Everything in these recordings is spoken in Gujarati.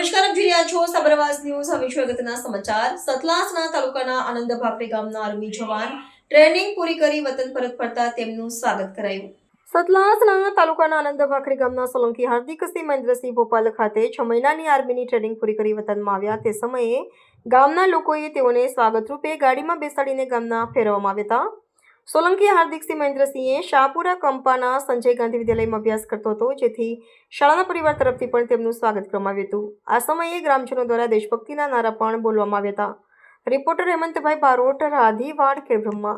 નમસ્કાર, આપ છો સબરવાસ ન્યૂઝ. હવે છે સમાચાર. સતલાસના તાલુકાના આનંદ ભાપરે ગામના આર્મી જવાન ટ્રેનિંગ પૂરી કરી વતન પરત ફરતા તેમનું સ્વાગત કરાયું. સતલાસના તાલુકાના આનંદ ભાખરી ગામના સોલંકી હાર્દિકસિંહ મહેન્દ્રસિંહ ભોપાલ ખાતે છ મહિનાની આર્મીની ટ્રેનિંગ પૂરી કરી વતનમાં આવ્યા. તે સમયે ગામના લોકોએ તેઓને સ્વાગત રૂપે ગાડીમાં બેસાડીને ગામના ફેરવવામાં આવ્યા હતા. સોલંકી હાર્દિકસિંહ મહેન્દ્રસિંહે શાહપુરા કંપાના સંજય ગાંધી વિદ્યાલયમાં અભ્યાસ કરતો હતો, જેથી શાળાના પરિવાર તરફથી પણ તેમનું સ્વાગત કરવામાં આવ્યું હતું. આ સમયે ગ્રામજનો દ્વારા દેશભક્તિના નારા પણ બોલવામાં આવ્યા હતા. રિપોર્ટર હેમંતભાઈ બારોટ, રાધીવાડ ખેડબ્રહ્મા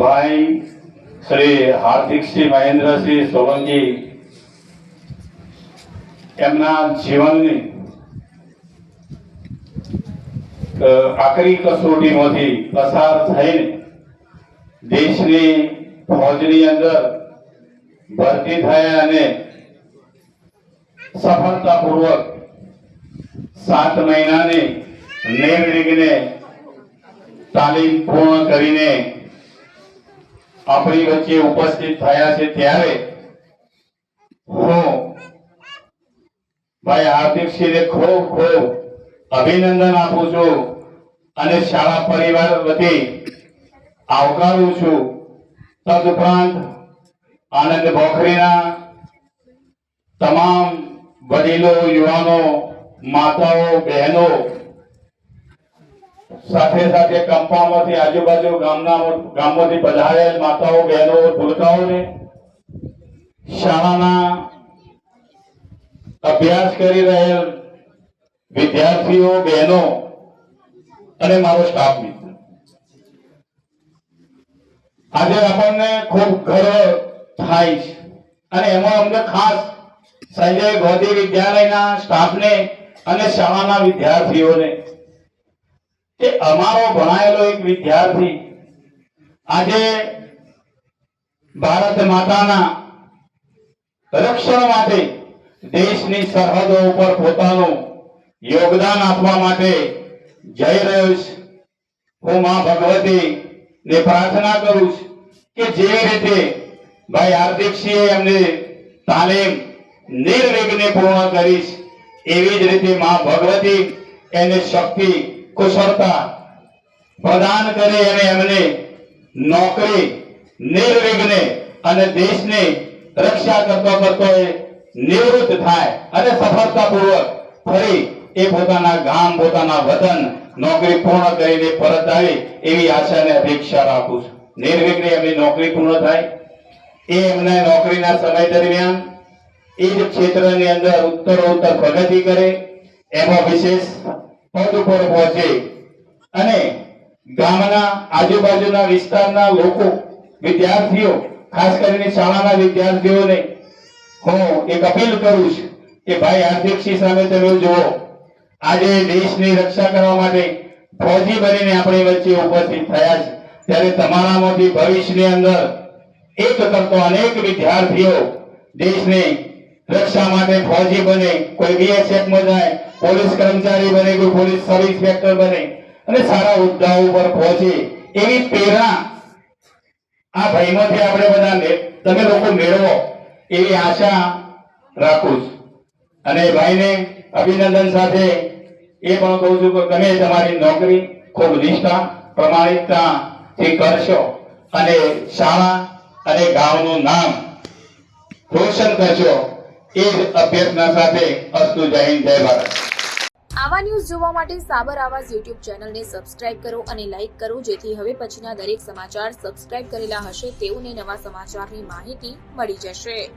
ભાઈ, શ્રી હાર્દિકસિંહ મહેન્દ્રસિંહ સોલંકી, એમના જીવનની આખરી કસોટીમાંથી પસાર થઈને દેશની ફોજની અંદર ભરતી થયા અને સફળતાપૂર્વક સાત મહિનાની નિર્વિઘ્ને તાલીમ પૂર્ણ કરીને આપણી વચ્ચે ઉપસ્થિત થયા છે ત્યારે હું ભાઈ હાર્દિકસિંહને ખૂબ ખૂબ અભિનંદન આપું છું અને શાળા પરિવાર વતી આવકારું છું. તદુપરાંત આનંદ ભોખરીના તમામ વડીલો, યુવાનો, માતાઓ, બહેનો સાથે સાથે કંપામાંથી આજુબાજુ ગામના ગામમાંથી પધારેલ માતાઓ, બહેનો, ભૂલકાઓને શાળાના અભ્યાસ કરી રહેલ વિદ્યાર્થીઓ, બહેનો અને મારો સ્ટાફ મિત્ર. આજે આપણને ખૂબ ગર્વ થાય છે. અને એમાં અમને ખાસ સંજય ગોધી વિદ્યાલયના સ્ટાફને અને શાળાના વિદ્યાર્થીઓને કે અમારો ભણાયેલો એક વિદ્યાર્થી આજે ભારત માતાના રક્ષણ માટે દેશની સરહદો ઉપર પોતાનું યોગદાન આપવા માટે જઈ રહ્યો છે. હું માં ભગવતી ને પ્રાર્થના કરું છું. કે જેવી રીતે ભાઈ હાર્દિકસિંહે એમને તાલીમ નિર્વિઘ્ને પૂર્ણ કરીશ, એવી જ રીતે માં ભગવતી એને શક્તિ, કુશળતા પ્રદાન કરે અને એમને નોકરી નિર્વિઘ્ને અને દેશને રક્ષા કરતો કરતો એ નિવૃત્ત થાય અને સફળતાપૂર્વક ફરી એ પોતાના ગામ, પોતાના વતન નોકરી પૂર્ણ કરીને પરત આવે એવી આશા અને અપેક્ષા રાખું છું. નિર્વિઘ્ને એમની નોકરી પૂર્ણ થાય, એ એમના નોકરીના સમય દરમિયાન એ જ ક્ષેત્રની અંદર ઉત્તરોત્તર પ્રગતિ કરે, એમાં વિશેષ પદ ઉપર પહોંચે. અને ગામના આજુબાજુના વિસ્તારના લોકો, વિદ્યાર્થીઓ, ખાસ કરીને શાળાના વિદ્યાર્થીઓને હું એક અપીલ કરું છું કે ભાઈ હાર્દિકસિંહ સામે તમે જુઓ. આજે દેશની રક્ષા કરવા માટે ફોજી બનીને આપણી વચ્ચે ઉપસ્થિત થયા છે. ત્યારે તમારામાંથી ભવિષ્યની અંદર એક કરતો અનેક વિદ્યાર્થીઓ દેશની રક્ષા માટે ફોજી બને, કોઈ બીએસએફમાં જાય, પોલીસ કર્મચારી બને, કોઈ પોલીસ સબ ઇન્સ્પેક્ટર બને, અને સારા હોદ્દાઓ ઉપર પહોંચે એવી પ્રેરણા આ ભાઈમાંથી આપણે બધા તમે લોકો મેળવો એવી આશા રાખું અને ભાઈને અભિનંદન સાથે એ પણ કહું છું કે તમે તમારી નોકરી ખૂબ નિષ્ઠા પ્રમાણિકતાથી કરશો અને શાળા અને ગામનું નામ રોશન કરશો એ જ અભ્યર્થના સાથે અસ્તુ જય હિન્દ, જય ભારત. આવા ન્યૂઝ જોવા માટે સાબર આવાજ યુટ્યુબ ચેનલને સબસ્ક્રાઇબ કરો અને લાઇક કરો, જેથી હવે પછીના દરેક સમાચાર સબસ્ક્રાઇબ કરેલા હશે તેઓને નવા સમાચારની માહિતી મળી જશે.